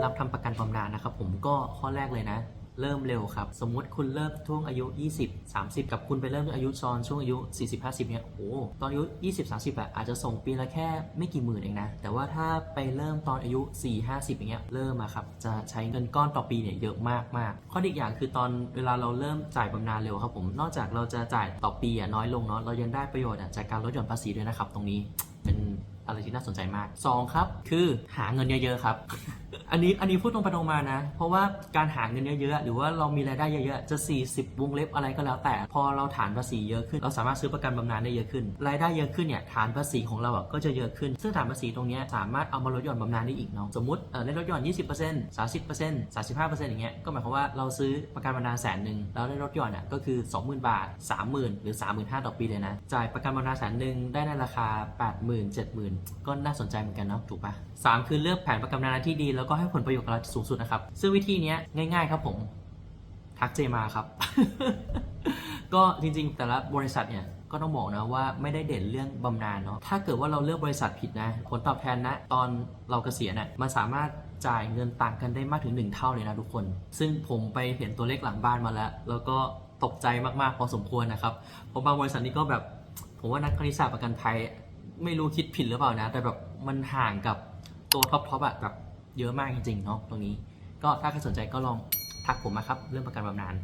ดลับทำประกันบำนาญนะครับผมก็ข้อแรกเลยนะ เริ่มเร็วครับ สมมุติคุณเริ่มช่วงอายุ 20 30 กับคุณไปเริ่มอายุซอนช่วงอายุ 40 50เนี่ยโอ้ตอนอายุ 20 30อะอาจจะส่งปีละแค่ไม่กี่หมื่นเองนะ แต่ว่าถ้าไปเริ่มตอนอายุ 4 50อย่างเงี้ยเริ่มมาครับ จะใช้เงินก้อนต่อปีเนี่ยเยอะมากมากข้ออีกอย่างคือตอนเวลาเราเริ่มจ่ายบำนาญเร็วครับผมนอกจากเราจะจ่ายต่อปีอะน้อยลงเนาะเรายังได้ประโยชน์จากการลดหย่อนภาษีด้วยนะครับ ตรงนี้เป็นอะไรที่น่าสนใจมากสองครับ คือหาเงินเยอะๆครับ อันนี้อันนี้พูดตรงไปตรงมานะ เพราะว่าการหาเงินเยอะๆหรือว่าเรามีรายได้เยอะๆจะ 40 วงเล็บอะไรก็แล้ว แต่พอเราฐานภาษีเยอะขึ้น เราสามารถซื้อประกันบำนาญได้เยอะขึ้น รายได้เยอะขึ้นเนี่ยฐานภาษีของเราอะก็จะเยอะขึ้น ซึ่งฐานภาษีตรงนี้สามารถเอามาลดหย่อนบำนาญได้อีกเนาะสมมติเออได้ลดหย่อน 20% 30% 35%อย่างเงี้ยก็หมายความว่าเราซื้อประกันบำนาญแสนหนึ่งแล้วได้ลดหย่อนอะก็คือ 20,000 บาท 30,000 หรือ 35,000ต่อปีเลยนะจ่ายประกันบำนาญแสนหนึ่งได้ในราคา 80,000 70,000 ก็น่าสนใจเหมือนกันเนาะถูกปะสามคือเลือกแผนประกันบำนาญที่ดีแล้วก็ให้ผลประโยชน์กับเราสูงสุดนะครับ ซึ่งวิธีนี้ง่าย ๆ ครับผม ทักเจมาครับ ก็จริงๆ แต่ละบริษัทเนี่ยก็ต้องบอกนะว่าไม่ได้เด่นเรื่องบำนาญเนาะ ถ้าเกิดว่าเราเลือกบริษัทผิดนะ ผลตอบแทนนะตอนเราเกษียณน่ะมันสามารถจ่ายเงินต่างกันได้มากถึง 1 เท่าเลยนะทุกคน ซึ่งผมไปเห็นตัวเลขหลังบ้านมาแล้ว แล้วก็ตกใจมากๆพอสมควรนะครับ เพราะบางบริษัทนี้ก็แบบ ผมว่านักคณิตศาสตร์ประกันภัย ไม่รู้คิดผิดหรือเปล่านะ แต่แบบมันห่างกับตัวท็อปทอปอะแบบ เยอะมากจริงๆเนาะตรงนี้ ก็ถ้าใครสนใจก็ลองทักผมมาครับเรื่องประกันบำนาญ